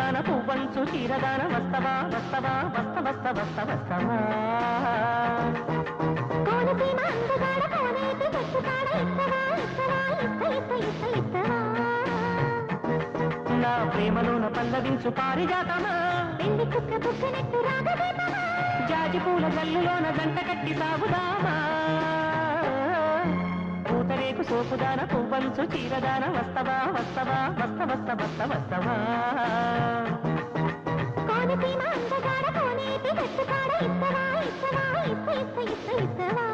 పూతరేకు పువ్వంచు చీరదాన వస్తవా వస్తవా వస్త వస్త వస్త వస్తవా? నా ప్రేమలోన పల్లవించు పారిజాతమా? పెళ్ళి కుక్క రాగవేతమా జాజి పూల జల్లులోన గంట కట్టి సాగుదామా? సోపు సోపుదాన పువ్వంచు చీరదాన వస్తవా వస్తవా వస్త వస్త వస్త వస్తవా. ఇస్తవా ఇస్తవా ఇస్త ఇస్త ఇస్త ఇస్తవా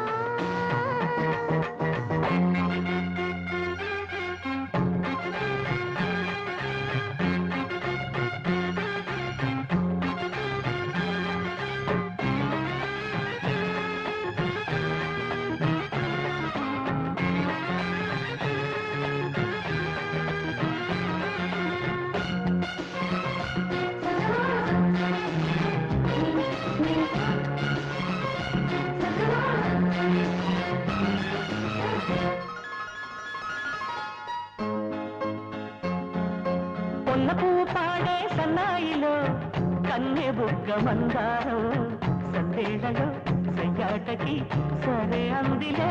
పొన్న పువ్వు పాడే సన్నాయిలో కన్నె బుగ్గ మందారం. సందేళలో సయ్యాటకి సరే అందిలే.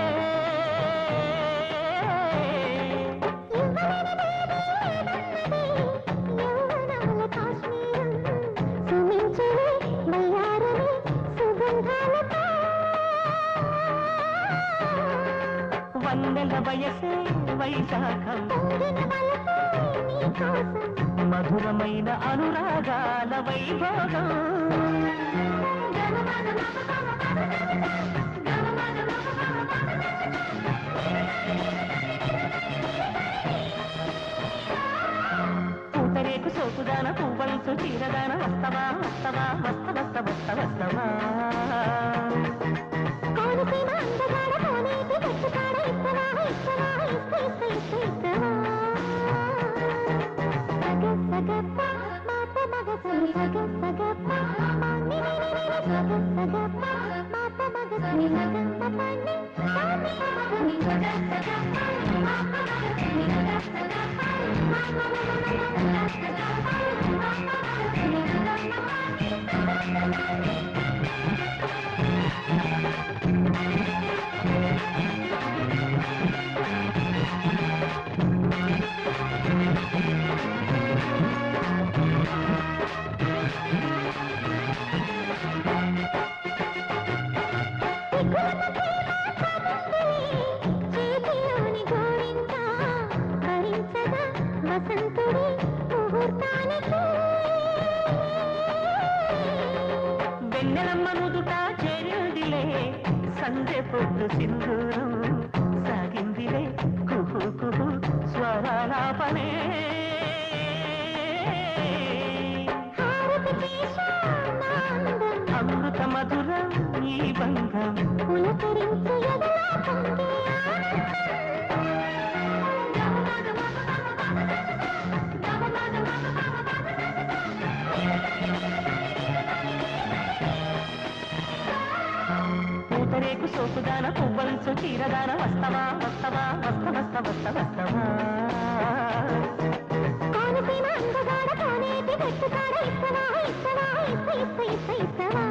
వన్నెల వయసే వైశాఖం. మధురమైన అనురాగాల వైభోగం. పూతరేకు సోకుదాన పువ్వంచు చీరదాన వస్తవా వస్తవా వస్త వస్త వస్త వస్తవా. Mata magas, mata వసంతుడి ముహూర్తానికి. వెన్నెలమ్మ నుదుట చేరిందిలే సందె పొద్దు సింధూరం సాగిందిలే కుహు కుహు స్వరాలాపనే. అమృత మధురం ఈ బంధం పూతరేకు సోకుదాన పువ్వంచు చీరదాన వస్తవా వస్తవా వస్త వస్త వస్త వస్తవా. కోనసీమ అందగాడ కోనేటి చెట్టుకాడ ఇస్తవా ఇస్తవా ఇస్త ఇస్త ఇస్త ఇస్తవా.